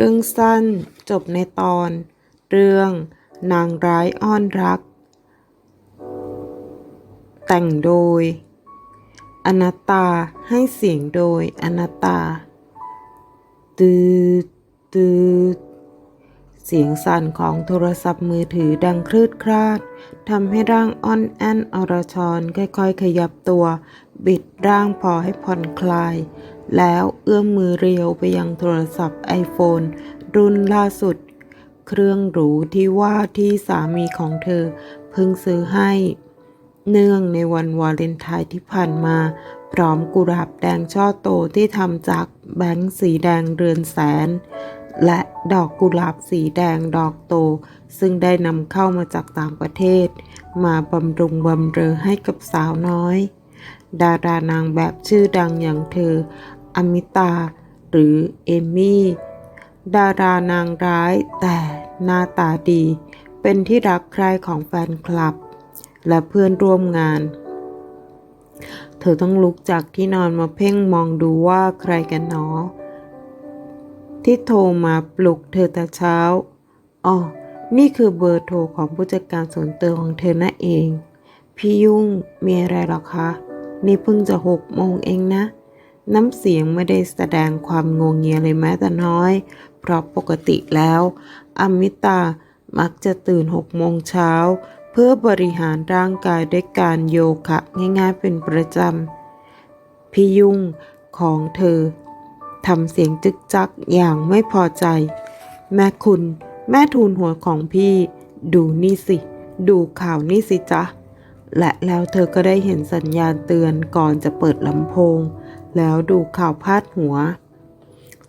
เรื่องสั้นจบในตอน เรื่อง นางร้ายอ้อนรัก แต่งโดย อนัตาให้เสียงโดยอนัตตาตืดตืดเสียงสั่นของโทรศัพท์มือถือดังคลืดคลาดทำให้ร่างอ่อนแอนอรชรค่อยๆ ขยับตัว บิดร่างพอให้ผ่อนคลาย แล้วเอื้อมมือเรียวไปยังโทรศัพท์ไอโฟนรุ่นล่าสุด เครื่องหรูที่ว่าที่สามีของเธอเพิ่งซื้อให้ เนื่องในวันวาเลนไทน์ที่ผ่านมา พร้อมกุหลาบแดงช่อโตที่ทำจากแบงค์สีแดงเรือนแสน และดอกกุหลาบสีแดงดอกโต ซึ่งได้นำเข้ามาจากต่างประเทศ มาบำรุงบำเรอให้กับสาวน้อยดารานางแบบชื่อดังอย่างเธอ อมิตา หรือเอมี่ ดารานางร้ายแต่หน้าตาดี เป็นที่รักใคร่ของแฟนคลับ และเพื่อนร่วมงาน เธอต้องลุกจากที่นอนมาเพ่งมองดูว่าใครกันหนอ ที่โทรมาปลุกเธอแต่เช้าอ๋อนี่คือเบอร์โทรของผู้จัดการส่วนตัวของเธอนั่นเอง พี่ยุ่งมีอะไรหรอคะ นี่เพิ่งจะหกโมงเองนะ น้ำเสียงไม่ได้แสดงความงงเงียเลยแม้แต่น้อย เพราะปกติแล้วอมิตามักจะตื่นหกโมงเช้า เพื่อบริหารร่างกายด้วยการโยคะง่ายๆเป็นประจำพี่ยุ่งของเธอทำเสียงจึกจักอย่างไม่พอใจ แม่คุณแม่ทูลหัวของพี่ ดูนี่สิ ดูข่าวนี่สิจ๊ะ และแล้วเธอก็ได้เห็นสัญญาณเตือนก่อนจะเปิดลำโพง แล้วดูข่าวพาดหัว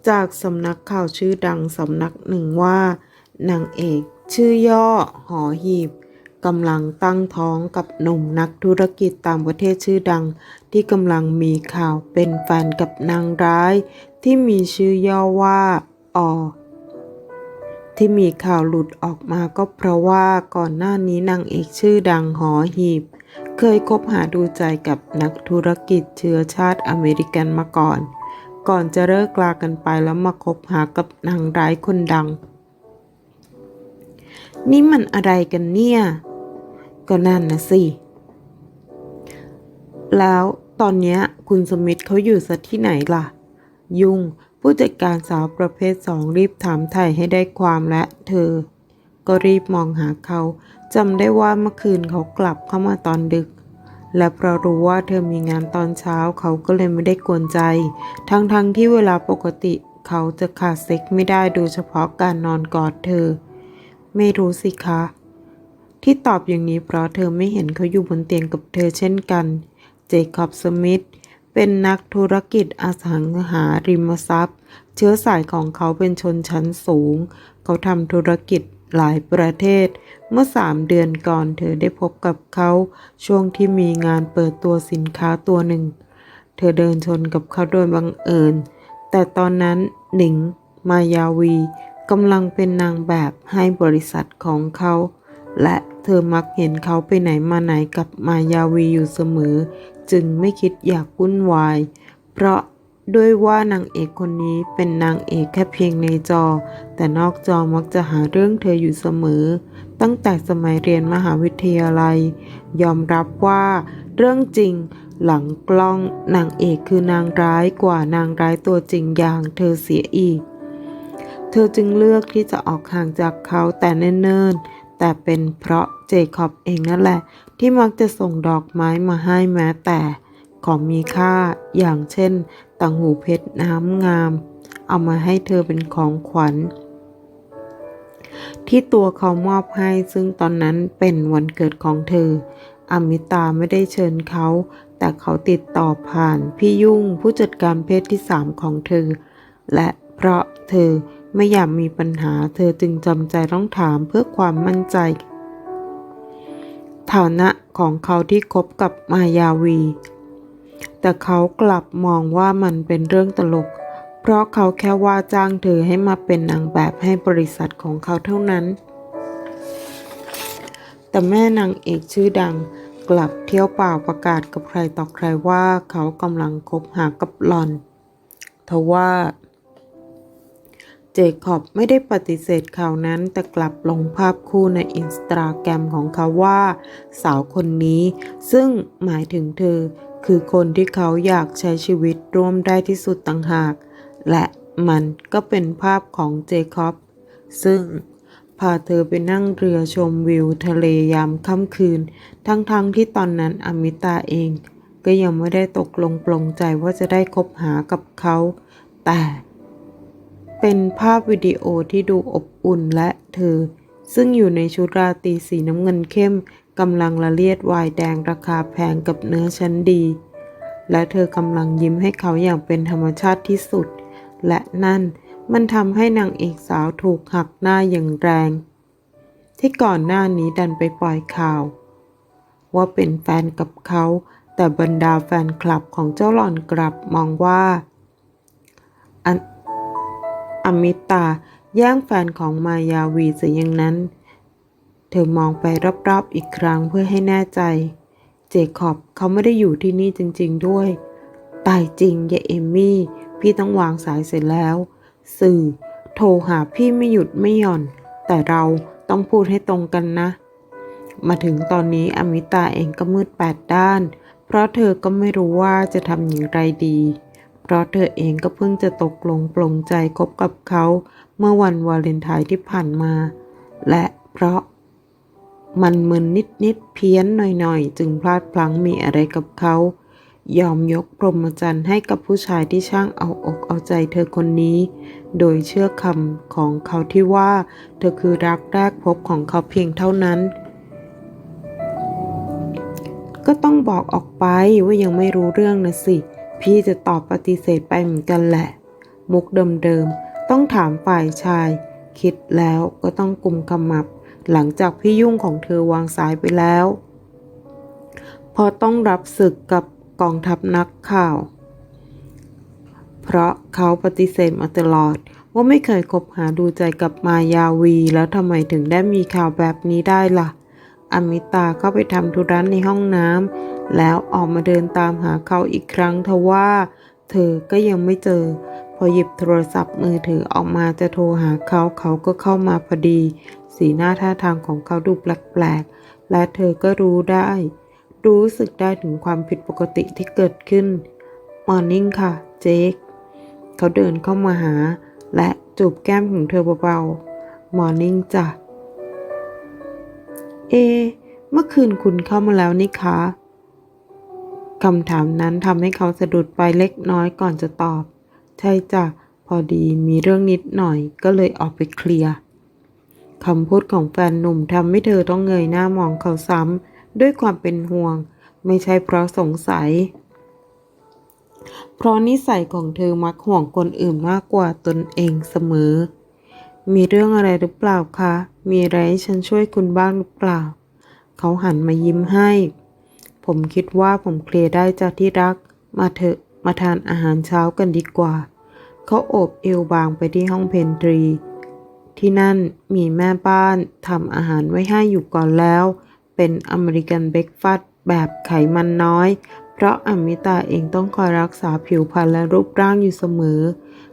จากสำนักข่าวชื่อดังสำนักหนึ่งว่านางเอกชื่อย่อ หอหีบกำลังตั้งท้องกับหนุ่มนักธุรกิจต่างประเทศชื่อดัง ที่กำลังมีข่าวเป็นแฟนกับนางร้าย ที่มีชื่อย่อว่าอที่มีข่าวหลุดออกมาก็เพราะว่าก่อนหน้านี้นางเอกชื่อดังหอหีบ เคยคบหาดูใจกับนักธุรกิจเชื้อชาติอเมริกันมาก่อน ก่อนจะเลิกลากันไปแล้วมาคบหากับนางร้ายคนดัง นี่มันอะไรกันเนี่ย ก็นั่นนะสิ แล้วตอนนี้คุณสมิธเขาอยู่สัที่ไหนล่ะ ยุ่งผู้จัดการสาวประเภทสองรีบถามไถ่ให้ได้ความและเธอ ก็รีบมองหาเขา จำได้ว่าเมื่อคืนเขากลับเข้ามาตอนดึก และเพราะรู้ว่าเธอมีงานตอนเช้าเขาก็เลยไม่ได้กวนใจ ทั้งๆทที่เวลาปกติเขาจะขาดเซ็กไม่ได้โดยเฉพาะการนอนกอดเธอ ไม่รู้สิคะ ที่ตอบอย่างนี้เพราะเธอไม่เห็นเขาอยู่บนเตียงกับเธอเช่นกัน เจคอบสมิธเป็นนักธุรกิจอสังหาริมทรัพย์ เชื้อสายของเขาเป็นชนชั้นสูง เขาทำธุรกิจ หลายประเทศ เมื่อสามเดือนก่อนเธอได้พบกับเขาช่วงที่มีงานเปิดตัวสินค้าตัวหนึ่ง เธอเดินชนกับเขาโดยบังเอิญ แต่ตอนนั้นหนิง มายาวีกำลังเป็นนางแบบให้บริษัทของเขา และเธอมักเห็นเขาไปไหนมาไหนกับมายาวีอยู่เสมอ จึงไม่คิดอยากวุ่นวาย เพราะ ด้วยว่านางเอกคนนี้เป็นนางเอกแค่เพียงในจอ แต่นอกจอมักจะหาเรื่องเธออยู่เสมอ ตั้งแต่สมัยเรียนมหาวิทยาลัย ยอมรับว่าเรื่องจริงหลังกล้องนางเอกคือนางร้ายกว่านางร้ายตัวจริงอย่างเธอเสียอีก เธอจึงเลือกที่จะออกห่างจากเขาแต่เนิ่นๆ แต่เป็นเพราะเจคอบเองนั่นแหละ ที่มักจะส่งดอกไม้มาให้แม้แต่ของมีค่าอย่างเช่น ต่างหูเพชรน้ำงาม เอามาให้เธอเป็นของขวัญ ที่ตัวเขามอบให้ซึ่งตอนนั้นเป็นวันเกิดของเธอ อมิตาไม่ได้เชิญเขา แต่เขาติดต่อผ่านพี่ยุ่งผู้จัดการเพศที่สามของเธอ และเพราะเธอไม่อยากมีปัญหาเธอจึงจำใจต้องถามเพื่อความมั่นใจ ฐานะของเขาที่คบกับมายาวี แต่เขากลับมองว่ามันเป็นเรื่องตลก เพราะเขาแค่ว่าจ้างเธอให้มาเป็นนางแบบให้บริษัทของเขาเท่านั้น แต่แม่นางเอกชื่อดังกลับเที่ยวเปล่าประกาศกับใครต่อใครว่าเขากำลังคบหากับหลอน ทว่าเจเจคอบไม่ได้ปฏิเสธข่าวนั้นแต่กลับลงภาพคู่ในอินสตาแกรมของเขาว่า สาวคนนี้ซึ่งหมายถึงเธอ คือคนที่เขาอยากใช้ชีวิตร่วมได้ที่สุดต่างหาก และมันก็เป็นภาพของเจคอบ ซึ่งพาเธอไปนั่งเรือชมวิวทะเลยามค่ำคืน ทั้งๆทที่ตอนนั้นอมิตาเอง ก็ยังไม่ได้ตกลงปลงใจว่าจะได้คบหากับเขา แต่ เป็นภาพวิดีโอที่ดูอบอุ่นและเธอ ซึ่งอยู่ในชุดราตรีสีน้ำเงินเข้ม กำลังละเลียดไวน์แดงราคาแพงกับเนื้อชั้นดี และเธอกำลังยิ้มให้เขาอย่างเป็นธรรมชาติที่สุด และนั่นมันทำให้นางเอกสาวถูกหักหน้าอย่างแรง ที่ก่อนหน้านี้ดันไปปล่อยข่าว ว่าเป็นแฟนกับเขา แต่บรรดาแฟนคลับของเจ้าหล่อนกลับมองว่าออมิตาแย่งแฟนของมายาวีเสียอย่างนั้น เธอมองไปรอบๆอีกครั้งเพื่อให้แน่ใจ เจคอบเขาไม่ได้อยู่ที่นี่จริง ๆด้วย ตายจริงย่าเอมมี่ พี่ต้องวางสายเสร็จแล้ว สื่อ โทรหาพี่ไม่หยุดไม่หย่อน แต่เราต้องพูดให้ตรงกันนะ มาถึงตอนนี้อมิตาเองก็มืดแปดด้าน เพราะเธอก็ไม่รู้ว่าจะทำอย่างไรดี เพราะเธอเองก็เพิ่งจะตกลงปลงใจคบกับเขา เมื่อวันวาเลนไทน์ที่ผ่านมา และเพราะ มันมึนนิดนิดๆเพี้ยนหน่อยๆ จึงพลาดพลั้งมีอะไรกับเขา ยอมยกพรหมจรรย์ให้กับผู้ชายที่ช่างเอาอกเอาใจเธอคนนี้ โดยเชื่อคำของเขาที่ว่า เธอคือรักแรกพบของเขาเพียงเท่านั้น ก็ต้องบอกออกไปว่ายังไม่รู้เรื่องนะสิ พี่จะตอบปฏิเสธไปเหมือนกันแหละ มุกเดิมๆต้องถามฝ่ายชาย คิดแล้วก็ต้องกุมขมับ หลังจากพี่ยุ่งของเธอวางสายไปแล้ว พอต้องรับศึกกับกองทัพนักข่าว เพราะเขาปฏิเสธมาตลอดว่าไม่เคยคบหาดูใจกับมายาวี แล้วทำไมถึงได้มีข่าวแบบนี้ได้ล่ะ อมิตาเข้าไปทำธุระในห้องน้ำแล้วออกมาเดินตามหาเขาอีกครั้งทว่า เธอก็ยังไม่เจอ พอหยิบโทรศัพท์มือถือออกมาจะโทรหาเขาเขาก็เข้ามาพอดี สีหน้าท่าทางของเขาดูแปลกๆ และเธอก็รู้ได้ รู้สึกได้ถึงความผิดปกติที่เกิดขึ้น มอร์นิ่งค่ะ เจค เขาเดินเข้ามาหา และจูบแก้มของเธอเบาๆ มอร์นิ่งจ้ะ เอ เมื่อคืนคุณเข้ามาแล้วนี่คะคำถามนั้นทำให้เขาสะดุดไปเล็กน้อยก่อนจะตอบ ใช่จ้ะ พอดีมีเรื่องนิดหน่อยก็เลยออกไปเคลียร์คำพูดของแฟนหนุ่มทำให้เธอต้องเงยหน้ามองเขาซ้ำด้วยความเป็นห่วง ไม่ใช่เพราะสงสัย เพราะนิสัยของเธอมักห่วงคนอื่นมากกว่าตนเองเสมอ มีเรื่องอะไรหรือเปล่าคะ มีอะไรให้ฉันช่วยคุณบ้างหรือเปล่า เขาหันมายิ้มให้ ผมคิดว่าผมเคลียร์ได้จากที่รัก มาเถอะ มาทานอาหารเช้ากันดีกว่า เขาโอบเอวบางไปที่ห้องเพนทรี ที่นั่นมีแม่บ้านทำอาหารไว้ให้อยู่ก่อนแล้ว เป็นอเมริกันเบรกฟาสต์แบบไขมันน้อย เพราะอมิตาเองต้องคอยรักษาผิวพรรณและรูปร่างอยู่เสมอ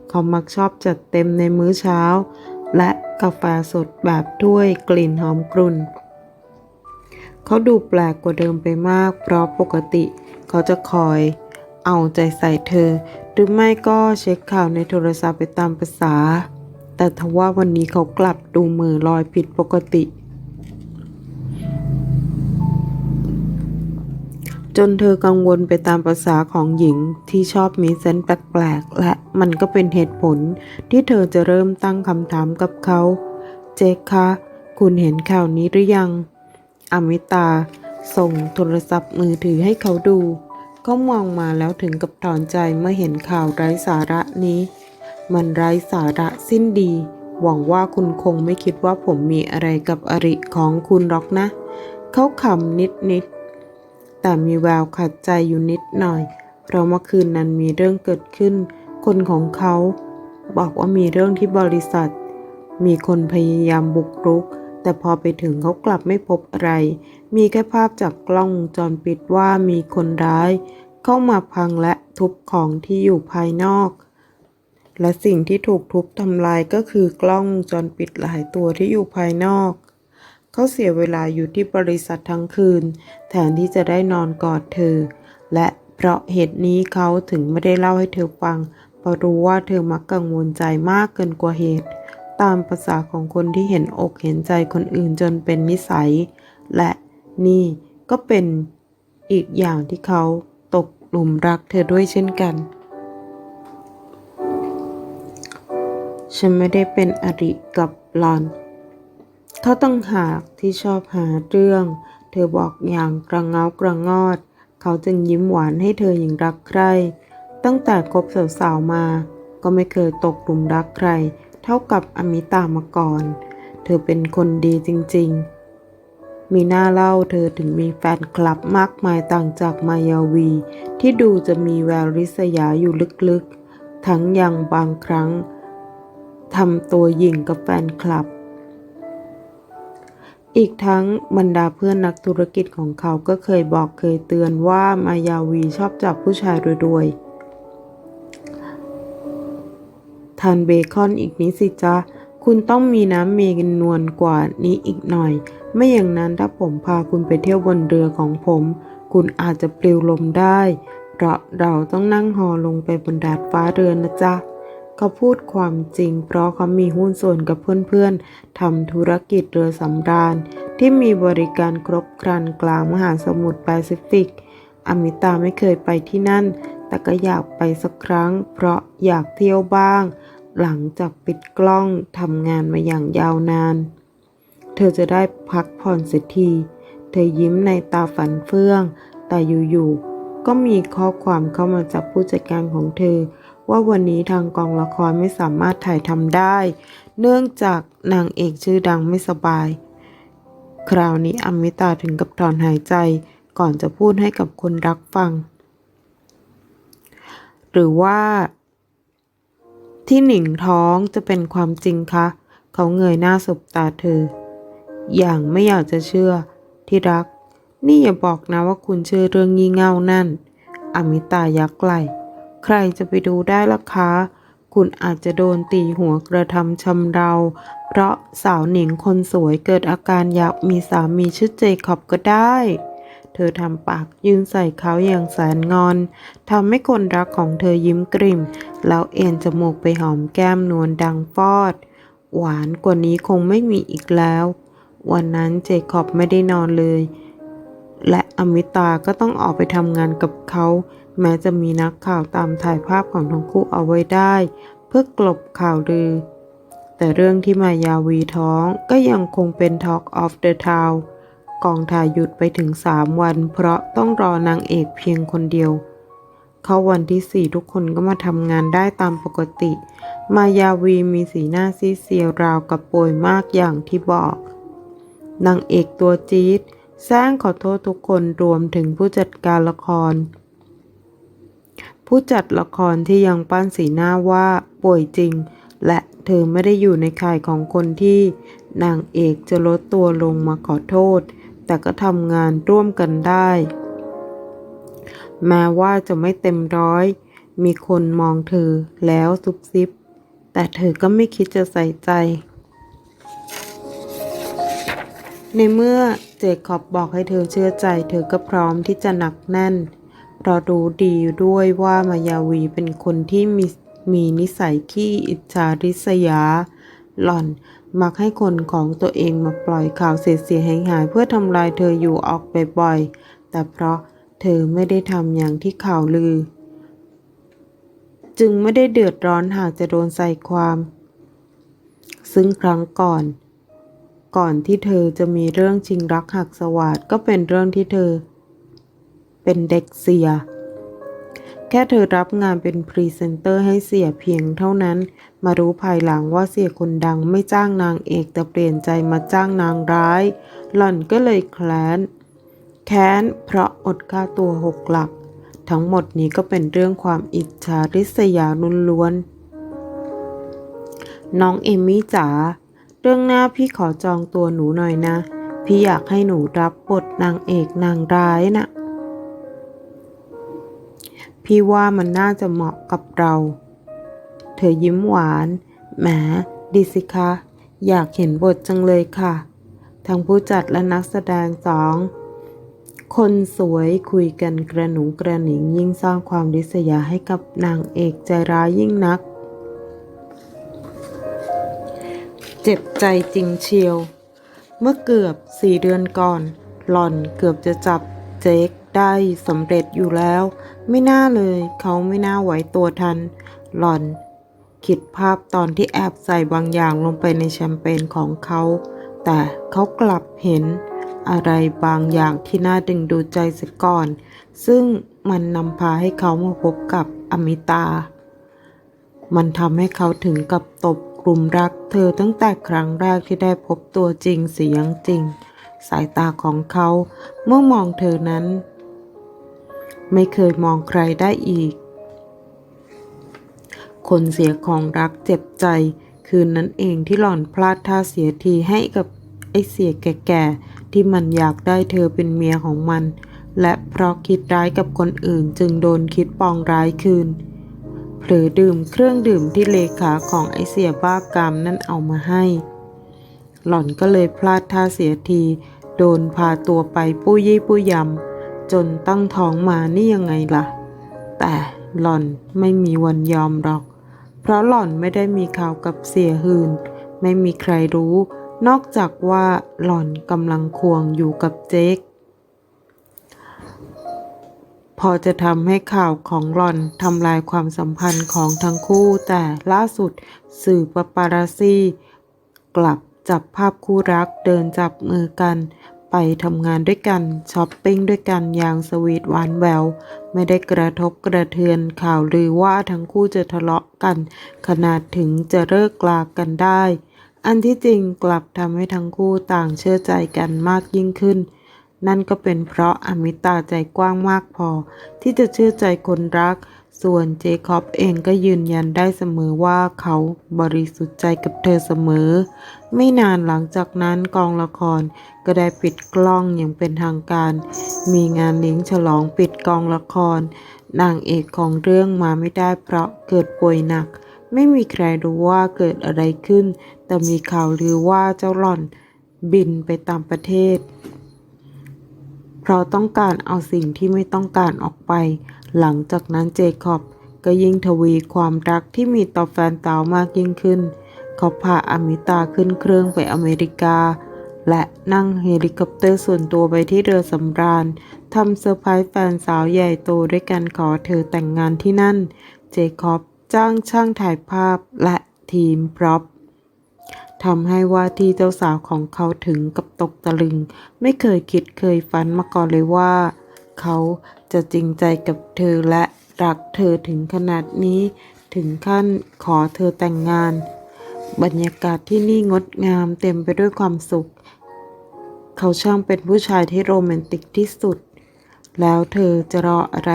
เขามักชอบจัดเต็มในมื้อเช้า และกาแฟสดแบบถ้วยกลิ่นหอมกรุ่นเขาดูแปลกกว่าเดิมไปมาก เพราะปกติเขาจะคอย เอาใจใส่เธอ หรือไม่ก็เช็คข่าวในโทรศัพท์ไปตามภาษา แต่ทว่าวันนี้เขากลับดูมือลอยผิดปกติ จนเธอกังวลไปตามภาษาของหญิงที่ชอบมีเซนส์แปลกๆ และมันก็เป็นเหตุผลที่เธอจะเริ่มตั้งคำถามกับเขา เจคคะคุณเห็นข่าวนี้หรือยัง อมิตา ส่งโทรศัพท์มือถือให้เขาดู ก็มองมาแล้วถึงกับถอนใจเมื่อเห็นข่าวไร้สาระนี้ มันไร้สาระสิ้นดี หวังว่าคุณคงไม่คิดว่าผมมีอะไรกับอริของคุณหรอกนะ เขาขำนิดๆแต่มีแววขัดใจอยู่นิดหน่อย เพราะเมื่อคืนนั้นมีเรื่องเกิดขึ้น คนของเขา บอกว่ามีเรื่องที่บริษัท มีคนพยายามบุกรุก แต่พอไปถึงเขากลับไม่พบอะไร มีแค่ภาพจากกล้องวงจรปิดว่ามีคนร้าย เข้ามาพังและทุบของที่อยู่ภายนอก และสิ่งที่ถูกทุบทำลายก็คือกล้องวงจรปิดหลายตัวที่อยู่ภายนอก เขาเสียเวลาอยู่ที่บริษัททั้งคืน แทนที่จะได้นอนกอดเธอ และเพราะเหตุนี้เขาถึงไม่ได้เล่าให้เธอฟังเพราะรู้ว่าเธอมักกังวลใจมากเกินกว่าเหตุ ตามภาษาของคนที่เห็นอกเห็นใจคนอื่นจนเป็นนิสัย และนี่ก็เป็นอีกอย่างที่เขาตกหลุมรักเธอด้วยเช่นกัน ฉันไม่ได้เป็นอริกับหลอน เขาต้องหากที่ชอบหาเรื่อง เธอบอกอย่างกระเงากระงอด เขาจึงยิ้มหวานให้เธออย่างรักใคร่ ตั้งแต่คบสาวๆมา ก็ไม่เคยตกหลุมรักใคร เท่ากับอมิตามาก่อน เธอเป็นคนดีจริงๆ มีหน้าเล่าเธอถึงมีแฟนคลับมากมายต่างจากมายาวี ที่ดูจะมีแววริษยาอยู่ลึกๆ ทั้งยังบางครั้งทำตัวหยิ่งกับแฟนคลับ อีกทั้งบรรดาเพื่อนนักธุรกิจของเขาก็เคยบอกเคยเตือนว่ามายาวีชอบจับผู้ชายรวยๆานเบคอนอีกนิดสิจ๊ะ คุณต้องมีน้ำเมกันนวลกว่านี้อีกหน่อย ไม่อย่างนั้นถ้าผมพาคุณไปเที่ยวบนเรือของผม คุณอาจจะปลิวลมได้ เพราะเราต้องนั่งหอลงไปบนดาดฟ้าเรือนะจ๊ะเขาพูดความจริง เพราะเขามีหุ้นส่วนกับเพื่อนๆทำธุรกิจเรือสำราญ ที่มีบริการครบครันกลางมหาสมุทรแปซิฟิก อมิตาไม่เคยไปที่นั่น แต่ก็อยากไปสักครั้ง เพราะอยากเที่ยวบ้าง หลังจากปิดกล้องทำงานมาอย่างยาวนาน เธอจะได้พักผ่อนเสียที เธอยิ้มในตาฝันเฟื่อง แต่อยู่ๆ ก็มีข้อความเข้ามาจากผู้จัดการของเธอ ว่าวันนี้ทางกองละครไม่สามารถถ่ายทำได้ เนื่องจากนางเอกชื่อดังไม่สบาย คราวนี้อมิตาถึงกับถอนหายใจก่อนจะพูดให้กับคนรักฟัง หรือว่า ที่หนิงท้องจะเป็นความจริงคะ เขาเงยหน้าสบตาเธอ อย่างไม่อยากจะเชื่อ ที่รัก นี่อย่าบอกนะว่าคุณเชื่อเรื่องงี่เง่านั่น อมิตายักไหลใครจะไปดูได้ล่ะคะ คุณอาจจะโดนตีหัวกระทำชำเรา เพราะสาวหนิงคนสวยเกิดอาการอยากมีสามีชื่อเจคอบก็ได้ เธอทำปากยืนใส่เขาอย่างแสนงอนทำให้คนรักของเธอยิ้มกริ่ม แล้วเอ็นจมูกไปหอมแก้มนวลดังฟอด หวานกว่านี้คงไม่มีอีกแล้ว วันนั้นเจคอบไม่ได้นอนเลย และอมิตาก็ต้องออกไปทำงานกับเขา แม้จะมีนักข่าวตามถ่ายภาพของทั้งคู่เอาไว้ได้ เพื่อกลบข่าวลือ แต่เรื่องที่มายาวีท้องก็ยังคงเป็น Talk of the Town กองถ่ายหยุดไปถึง3วัน เพราะต้องรอนางเอกเพียงคนเดียว เข้าวันที่4ทุกคนก็มาทำงานได้ตามปกติ มายาวีมีสีหน้าซีเซียวราวกับป่วยมากอย่างที่บอก นางเอกตัวจี๊ดแซงขอโทษทุกคนรวมถึงผู้จัดการละคร ผู้จัดละครที่ยังปั้นสีหน้าว่าป่วยจริง และเธอไม่ได้อยู่ในข่ายของคนที่นางเอกจะลดตัวลงมาขอโทษ แต่ก็ทำงานร่วมกันได้ แม้ว่าจะไม่เต็มร้อย มีคนมองเธอแล้วซุบซิบ แต่เธอก็ไม่คิดจะใส่ใจ ในเมื่อเจคอบบอกให้เธอเชื่อใจ เธอก็พร้อมที่จะหนักแน่น เพราะรู้ดีด้วยว่ามายาวีเป็นคนที่มีมีนิสัยขี้อิจฉาริษยา หล่อน มักให้คนของตัวเองมาปล่อยข่าวเสียหายหายเพื่อทำลายเธออยู่ออกบ่อยๆ แต่เพราะเธอไม่ได้ทำอย่างที่ข่าวลือ จึงไม่ได้เดือดร้อนหากจะโดนใส่ความ ซึ่งครั้งก่อน ก่อนที่เธอจะมีเรื่องชิงรักหักสวาดก็เป็นเรื่องที่เธอ เป็นเด็กเสีย แค่เธอรับงานเป็นพรีเซนเตอร์ให้เสียเพียงเท่านั้น มารู้ภายหลังว่าเสียคนดังไม่จ้างนางเอกแต่เปลี่ยนใจมาจ้างนางร้าย หล่อนก็เลยแค้น แค้นเพราะอดค่าตัวหกหลัก ทั้งหมดนี้ก็เป็นเรื่องความอิจฉาริษยาลุนล้วน น้องเอมี่จ๋า เรื่องหน้าพี่ขอจองตัวหนูหน่อยนะ พี่อยากให้หนูรับบทนางเอกนางร้ายน่ะ พี่ว่ามันน่าจะเหมาะกับเรา เธอยิ้มหวาน แหม ดีสิคะ อยากเห็นบทจังเลยค่ะ ทั้งผู้จัดและนักแสดงสอง คนสวยคุยกันกระหนูกระหนิงยิ่งสร้างความริษยาให้กับนางเอกใจร้ายยิ่งนัก เจ็บใจจริงเชียว เมื่อเกือบสี่เดือนก่อน หล่อนเกือบจะจับเจคได้สำเร็จอยู่แล้ว ไม่น่าเลย เขาไม่น่าไหวตัวทัน หล่อน คิดภาพตอนที่แอบใส่บางอย่างลงไปในแชมเปญของเขา แต่เขากลับเห็นอะไรบางอย่างที่น่าดึงดูใจเสียก่อน ซึ่งมันนำพาให้เขามาพบกับอมิตา มันทำให้เขาถึงกับตบกลุ่มรักเธอตั้งแต่ครั้งแรกที่ได้พบตัวจริงเสียงจริง สายตาของเขาเมื่อมองเธอนั้น ไม่เคยมองใครได้อีก คนเสียของรักเจ็บใจ คืนนั้นเองที่หล่อนพลาดท่าเสียทีให้กับไอ้เสียแก่ๆที่มันอยากได้เธอเป็นเมียของมัน และเพราะคิดร้ายกับคนอื่นจึงโดนคิดปองร้ายคืนเผลอดื่มเครื่องดื่มที่เลขาของไอเสียบ้ากามนั่นเอามาให้ หล่อนก็เลยพลาดท่าเสียที โดนพาตัวไปปุ้ยี่ปุ้ยำ จนตั้งท้องมานี่ยังไงล่ะ แต่หล่อนไม่มีวันยอมหรอก เพราะหล่อนไม่ได้มีข่าวกับเสียหืน ไม่มีใครรู้ นอกจากว่าหล่อนกำลังควงอยู่กับเจ๊กพอจะทำให้ข่าวของหล่อนทำลายความสัมพันธ์ของทั้งคู่ แต่ล่าสุดสื่อปาปาราซีกลับจับภาพคู่รักเดินจับมือกัน ไปทำงานด้วยกันช้อปปิ้งด้วยกันอย่างสวีทหวานแววไม่ได้กระทบกระเทือนข่าวลือว่าทั้งคู่จะทะเลาะกัน ขนาดถึงจะเลิกลากันได้ อันที่จริงกลับทำให้ทั้งคู่ต่างเชื่อใจกันมากยิ่งขึ้น นั่นก็เป็นเพราะอมิตาใจกว้างมากพอ ที่จะเชื่อใจคนรัก ส่วนเจคอบเองก็ยืนยันได้เสมอว่าเขาบริสุทธิ์ใจกับเธอเสมอ ไม่นานหลังจากนั้นกองละคร ก็ได้ปิดกล้องอย่างเป็นทางการ มีงานเลี้ยงฉลองปิดกองละคร นางเอกของเรื่องมาไม่ได้เพราะเกิดป่วยหนัก ไม่มีใครรู้ว่าเกิดอะไรขึ้น แต่มีข่าวลือว่าเจ้าหล่อนบินไปตามประเทศ เพราะต้องการเอาสิ่งที่ไม่ต้องการออกไป หลังจากนั้นเจคอบก็ยิ่งทวีความรักที่มีต่อแฟนสาวมากยิ่งขึ้น เขาพาอมิตาขึ้นเครื่องไปอเมริกา และนั่งเฮลิคอปเตอร์ส่วนตัวไปที่เรือสำราญทำเซอร์ไพรส์แฟนสาวใหญ่โตด้วยการขอเธอแต่งงานที่นั่น เจคอบจ้างช่างถ่ายภาพและทีมพร็อพทำให้ว่าที่เจ้าสาวของเขาถึงกับตกตะลึง ไม่เคยคิดเคยฝันมาก่อนเลยว่า เขาจะจริงใจกับเธอและรักเธอถึงขนาดนี้ ถึงขั้นขอเธอแต่งงาน บรรยากาศที่นี่งดงามเต็มไปด้วยความสุข เขาช่างเป็นผู้ชายที่โรแมนติกที่สุด แล้วเธอจะรออะไร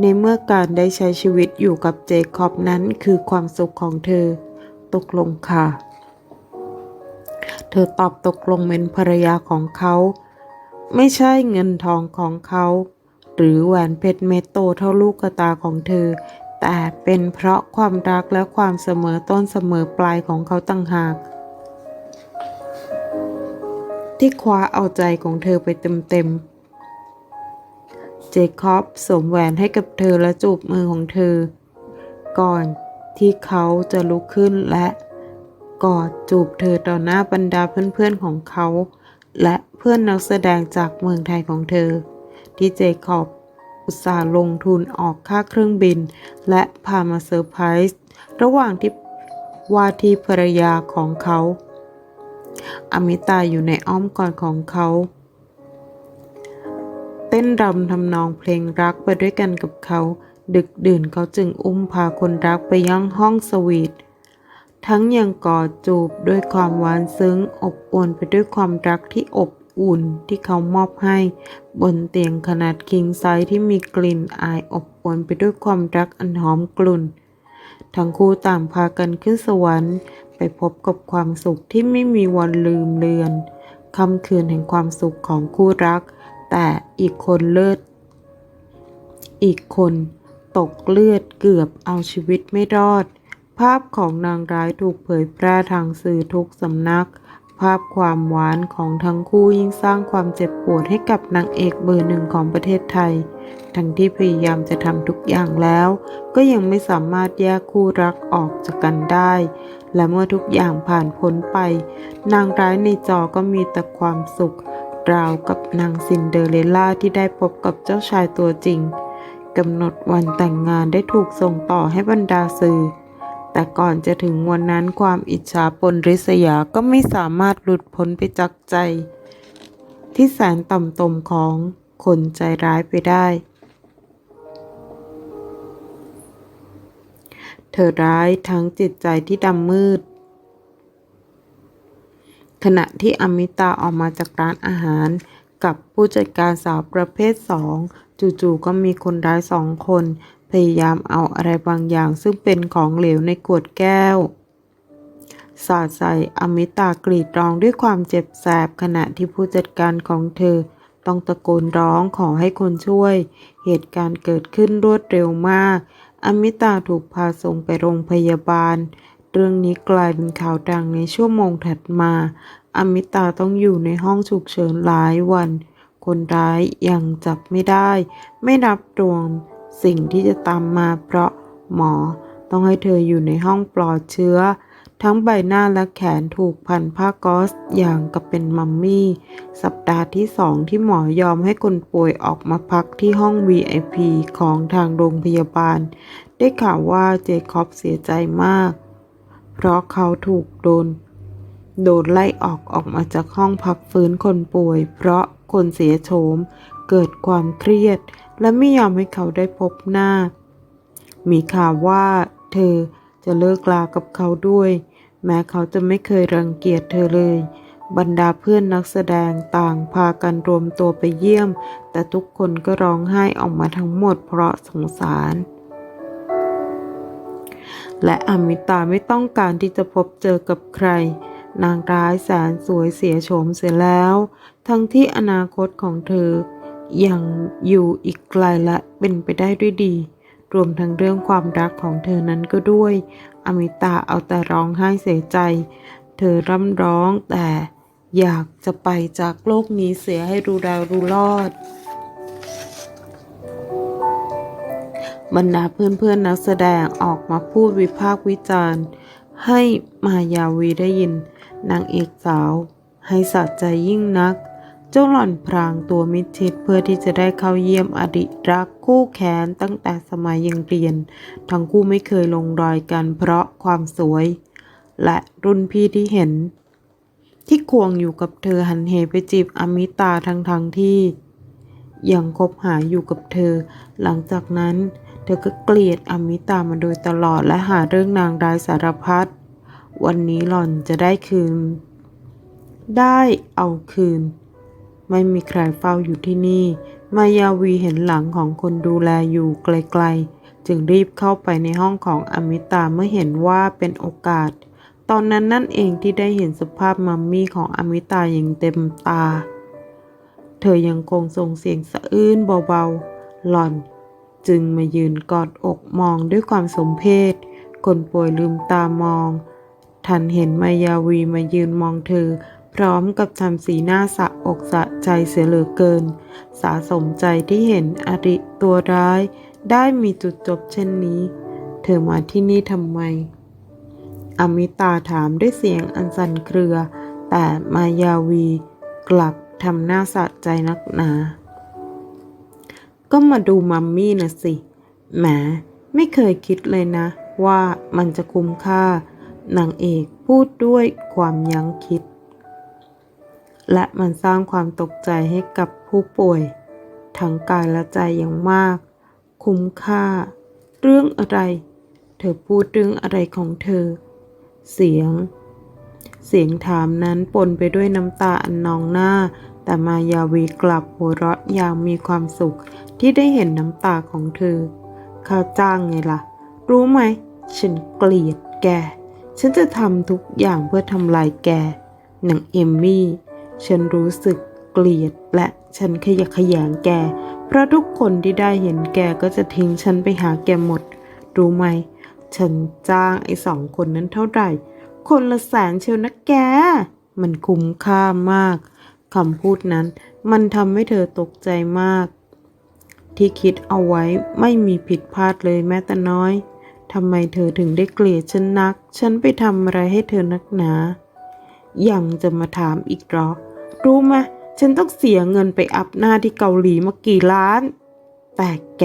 ในเมื่อการได้ใช้ชีวิตอยู่กับเจคอบนั้นคือความสุขของเธอ ตกลงค่ะ เธอตอบตกลงเป็นภรรยาของเขา ไม่ใช่เงินทองของเขา หรือแหวนเพชรเม็ดโตเท่าลูกกระตาของเธอ แต่เป็นเพราะความรักและความเสมอต้นเสมอปลายของเขาต่างหาก ที่คว้าเอาใจของเธอไปเต็มๆ เจคอบสวมแหวนให้กับเธอและจูบมือของเธอ ก่อนที่เขาจะลุกขึ้นและกอดจูบเธอต่อหน้าบรรดาเพื่อนๆของเขา และเพื่อนนักแสดงจากเมืองไทยของเธอ ที่เจคอบอุตส่าห์ลงทุนออกค่าเครื่องบิน และพามาเซอร์ไพรส์ระหว่างที่ว่าที่ภรรยาของเขา อมิตาอยู่ในอ้อมกอดของเขา เต้นรำทำนองเพลงรักไปด้วยกันกับเขา ดึกดื่นเขาจึงอุ้มพาคนรักไปยังห้องสวีททั้งยังกอดจูบด้วยความหวานซึ้ง อบอวลไปด้วยความรักที่อบอุ่นที่เขามอบให้ บนเตียงขนาดคิงไซส์ที่มีกลิ่นอายอบอวลไปด้วยความรักอันหอมกลุ่น ทั้งคู่ต่างพากันขึ้นสวรรค์ ไปพบกับความสุขที่ไม่มีวันลืมเลือนคำคืนแห่งความสุขของคู่รัก แต่อีกคนเลิศอีกคนตกเลือดเกือบเอาชีวิตไม่รอด ภาพของนางร้ายถูกเผยแพร่ทางสื่อทุกสำนัก ภาพความหวานของทั้งคู่ยิ่งสร้างความเจ็บปวดให้กับนางเอกเบอร์หนึ่งของประเทศไทย ทั้งที่พยายามจะทำทุกอย่างแล้ว ก็ยังไม่สามารถแยกคู่รักออกจากกันได้ และเมื่อทุกอย่างผ่านพ้นไป นางร้ายในจอก็มีแต่ความสุข ราวกับนางซินเดอเรลล่าที่ได้พบกับเจ้าชายตัวจริงกำหนดวันแต่งงานได้ถูกส่งต่อให้บรรดาสื่อ แต่ก่อนจะถึงวันนั้นความอิจฉาปนริษยาก็ไม่สามารถหลุดพ้นไปจากใจ ที่แสนต่ำตมของคนใจร้ายไปได้ เธอร้ายทั้งจิตใจที่ดำมืด ขณะที่อมิตาออกมาจากร้านอาหาร กับผู้จัดการสาวประเภทสองจู่ๆก็มีคนร้ายสองคน พยายามเอาอะไรบางอย่างซึ่งเป็นของเหลวในขวดแก้ว สาดใส่อมิตากรีดร้องด้วยความเจ็บแสบขณะที่ผู้จัดการของเธอต้องตะโกนร้องขอให้คนช่วย เหตุการณ์เกิดขึ้นรวดเร็วมาก อมิตาถูกพาส่งไปโรงพยาบาล เรื่องนี้กลายเป็นข่าวดังในชั่วโมงถัดมา อมิตาต้องอยู่ในห้องฉุกเฉินหลายวัน คนร้ายยังจับไม่ได้ ไม่นับรวมสิ่งที่จะตามมาเพราะหมอต้องให้เธออยู่ในห้องปลอดเชื้อ ทั้งใบหน้าและแขนถูกพันผ้าก๊อซอย่างกับเป็นมัมมี่ สัปดาห์ที่สองที่หมอยอมให้คนป่วยออกมาพักที่ห้อง VIP ของทางโรงพยาบาล ได้ข่าวว่าเจคอบเสียใจมาก เพราะเขาถูกโดน โดนไล่ออกออกมาจากห้องพักฟื้นคนป่วย เพราะคนเสียโฉมเกิดความเครียด และไม่ยอมให้เขาได้พบหน้า มีข่าวว่าเธอจะเลิกลากับเขาด้วย แม้เขาจะไม่เคยรังเกียจเธอเลย บรรดาเพื่อนนักแสดงต่างพากันรวมตัวไปเยี่ยม แต่ทุกคนก็ร้องไห้ออกมาทั้งหมดเพราะสงสาร และอมิตาไม่ต้องการที่จะพบเจอกับใคร นางร้ายแสนสวยเสียโฉมเสียแล้ว ทั้งที่อนาคตของเธอยังอยู่อีกไกลและเป็นไปได้ด้วยดี รวมทั้งเรื่องความรักของเธอนั้นก็ด้วย อมิตาเอาแต่ร้องไห้เสียใจ เธอร่ำร้องแต่อยากจะไปจากโลกนี้เสียให้รู้ดาวรู้รอด บรรดาเพื่อนๆนักแสดงออกมาพูดวิพากษ์วิจารณ์ ให้มายาวีได้ยิน นางเอกสาว ให้สะใจยิ่งนัก เจ้าหล่อนพรางตัวมิดชิดเพื่อที่จะได้เข้าเยี่ยมอดีตรักคู่แค้นตั้งแต่สมัยยังเรียน ทั้งคู่ไม่เคยลงรอยกันเพราะความสวย และรุ่นพี่ที่เห็น ที่ควงอยู่กับเธอหันเหไปจีบอมิตาทั้งทั้งที่ ยังคบหาอยู่กับเธอ หลังจากนั้น เธอก็เกลียดอมิตามาโดยตลอดและหาเรื่องนางร้ายสารพัดวันนี้หล่อนจะได้คืน ได้เอาคืน ไม่มีใครเฝ้าอยู่ที่นี่ มายาวีเห็นหลังของคนดูแลอยู่ไกลๆ จึงรีบเข้าไปในห้องของอมิตาเมื่อเห็นว่าเป็นโอกาส ตอนนั้นนั่นเองที่ได้เห็นสภาพมัมมี่ของอมิตาอย่างเต็มตา เธอยังคงส่งเสียงสะอื้นเบาๆ หล่อน จึงมายืนกอดอกมองด้วยความสมเพชคนป่วยลืมตามอง ทันเห็นมายาวีมายืนมองเธอ ร้อมกับทำสีหน้าสะอกสะใจเสียเหลือเกิน สาสมใจที่เห็นอริตัวร้าย ได้มีจุดจบเช่นนี้ เธอมาที่นี่ทำไม อมิตาถามด้วยเสียงอันสั่นเครือ แต่มายาวีกลับทำหน้าสะใจนักหนา ก็มาดูมัมมี่นะสิ แหม ไม่เคยคิดเลยนะ ว่ามันจะคุ้มค่านางเอกพูดด้วยความยั้งคิด และมันสร้างความตกใจให้กับผู้ป่วย ทั้งกายและใจอย่างมาก คุ้มค่า เรื่องอะไร เธอพูดเรื่องอะไรของเธอ เสียง เสียงถามนั้นปนไปด้วยน้ำตาอันนองหน้า แต่มายาวีกลับหัวเราะอย่างมีความสุขที่ได้เห็นน้ำตาของเธอข้าจ้างไงล่ะ รู้ไหม ฉันเกลียดแก ฉันจะทำทุกอย่างเพื่อทำลายแกหนังเอมมี่ ฉันรู้สึกเกลียดและฉันขยะแขยงแก เพราะทุกคนที่ได้เห็นแกก็จะทิ้งฉันไปหาแกหมด รู้ไหม ฉันจ้างไอ้สองคนนั้นเท่าไหร่ คนละแสนเชียวนะแก มันคุ้มค่ามาก คำพูดนั้นมันทำให้เธอตกใจมาก ที่คิดเอาไว้ไม่มีผิดพลาดเลยแม้แต่น้อยทำไมเธอถึงได้เกลียดฉันนัก ฉันไปทำอะไรให้เธอนักหนา ยังจะมาถามอีกหรอ รู้ไหมฉันต้องเสียเงินไปอัพหน้าที่เกาหลีมากี่ล้าน แต่แก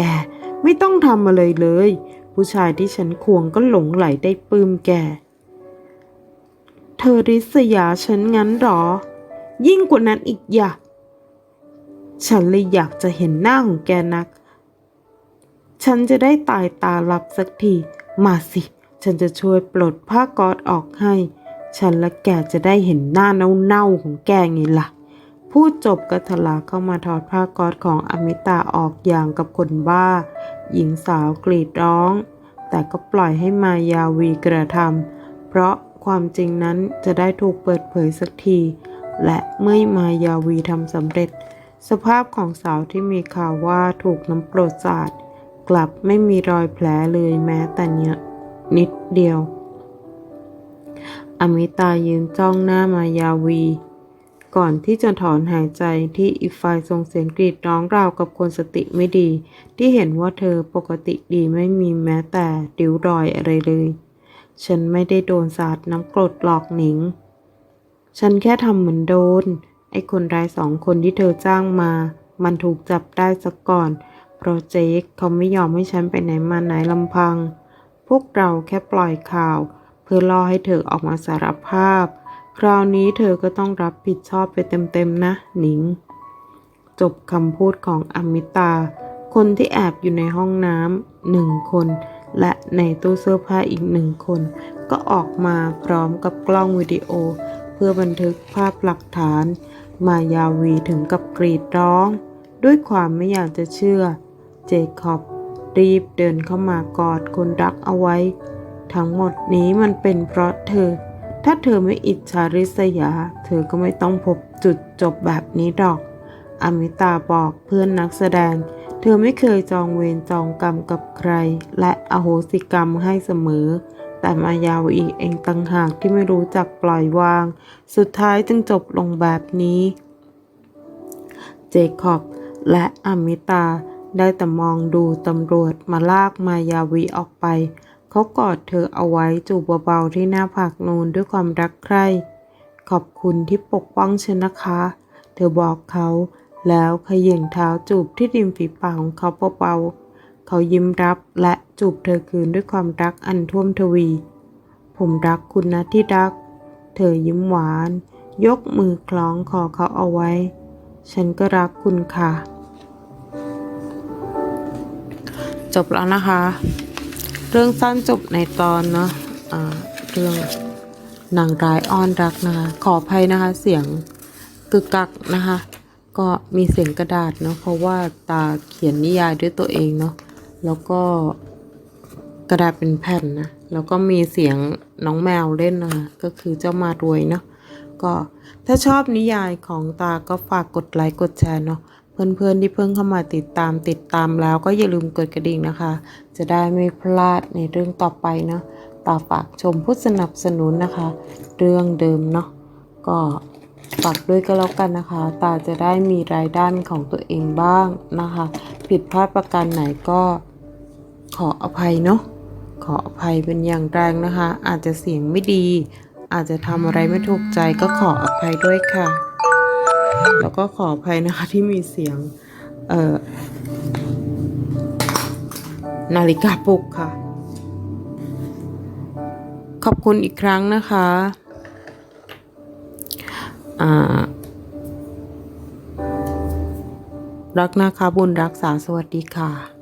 ไม่ต้องทำอะไรเลย ผู้ชายที่ฉันควงก็หลงไหลได้ปลื้มแก เธอริษยาฉันงั้นหรอ ยิ่งกว่านั้นอีกอย่าฉันเลยอยากจะเห็นหน้าของแกนัก ฉันจะได้ตายตาหลับสักที มาสิ ฉันจะช่วยปลดผ้ากอดออกให้ ฉันและแกจะได้เห็นหน้าเน่าๆของแกไงล่ะ พูดจบก็ทลาเข้ามาถอดผ้ากอดของอมิตาออกอย่างกับคนบ้า หญิงสาวกรีดร้อง แต่ก็ปล่อยให้มายาวีกระทำเพราะความจริงนั้นจะได้ถูกเปิดเผยสักที และเมื่อมายาวีทำสำเร็จ สภาพของสาวที่มีข่าวว่าถูกน้ำโปรดสาดกลับไม่มีรอยแผลเลยแม้แต่เนี้ยนิดเดียว อมิตายืนจ้องหน้ามายาวี ก่อนที่จะถอนหายใจที่อีกฝ่ายส่งเสียงกรีดร้องราวกับคนสติไม่ดี ที่เห็นว่าเธอปกติดีไม่มีแม้แต่ริ้วรอยอะไรเลย ฉันไม่ได้โดนสาดน้ำกรดหลอกหนิง ฉันแค่ทำเหมือนโดน ไอ้คนร้ายสองคนที่เธอจ้างมา มันถูกจับได้ซะก่อนเพราะเจ๊กเขาไม่ยอมให้ฉันไปไหนมาไหนลำพัง พวกเราแค่ปล่อยข่าว เพื่อล่อให้เธอออกมาสารภาพ คราวนี้เธอก็ต้องรับผิดชอบไปเต็มๆนะหนิง จบคำพูดของอมิตา คนที่แอบอยู่ในห้องน้ำหนึ่งคน และในตู้เสื้อผ้าอีกหนึ่งคน ก็ออกมาพร้อมกับกล้องวิดีโอ เพื่อบันทึกภาพหลักฐาน มายาวีถึงกับกรีดร้อง ด้วยความไม่อยากจะเชื่อ เจคอบรีบเดินเข้ามากอดคนรักเอาไว้ ทั้งหมดนี้มันเป็นเพราะเธอ ถ้าเธอไม่อิจฉาริษยา เธอก็ไม่ต้องพบจุดจบแบบนี้ดอก อมิตาบอกเพื่อนนักแสดง เธอไม่เคยจองเวรจองกรรมกับใคร และอโหสิกรรมให้เสมอ แต่มายาวอีกเองต่างหากที่ไม่รู้จักปล่อยวาง สุดท้ายจึงจบลงแบบนี้ เจคอบและอมิตาได้แต่มองดูตำรวจมาลากมายาวีออกไป เขากอดเธอเอาไว้จูบเบาๆที่หน้าผากนูนด้วยความรักใคร่ ขอบคุณที่ปกป้องฉันนะคะ เธอบอกเขาแล้วเขย่งเท้าจูบที่ริมฝีปากของเขาเบาๆ เขายิ้มรับและจูบเธอคืนด้วยความรักอันท่วมทวี ผมรักคุณนะที่รัก เธอยิ้มหวาน ยกมือคล้องคอเขาเอาไว้ ฉันก็รักคุณค่ะ จบแล้วนะคะ เรื่องสั้นจบในตอนเนาะะเรื่องนางร้ายอ้อนรักนะคะ ขออภัยนะคะเสียงกึกกักนะคะ ก็มีเสียงกระดาษเนาะเพราะว่าตาเขียนนิยายด้วยตัวเองเนาะแล้วก็กระดาษเป็นแผ่นนะแล้วก็มีเสียงน้องแมวเล่นนะคะก็คือเจ้ามารวยเนาะก็ถ้าชอบนิยายของตาก็ฝากกดไลค์กดแชร์เนาะ เพื่อนๆที่เพิ่งเข้ามาติดตามติดตามแล้วก็อย่าลืมกดกระดิ่งนะคะ จะได้ไม่พลาดในเรื่องต่อไปเนาะตาฝากชมผู้สนับสนุนนะคะ เรื่องเดิมเนาะก็ฝากด้วยก็แล้วกันนะคะ ตาจะได้มีรายได้ของตัวเองบ้างนะคะ ผิดพลาดประการไหนก็ขออภัยเนาะขออภัยเป็นอย่างแรงนะคะ อาจจะเสียงไม่ดี อาจจะทำอะไรไม่ถูกใจก็ขออภัยด้วยค่ะ แล้วก็ขออภัยนะคะที่มีเสียงเออนาฬิกาปลุกค่ะ ขอบคุณอีกครั้งนะคะอ่ารักนะคะบุญรักษาสวัสดีค่ะ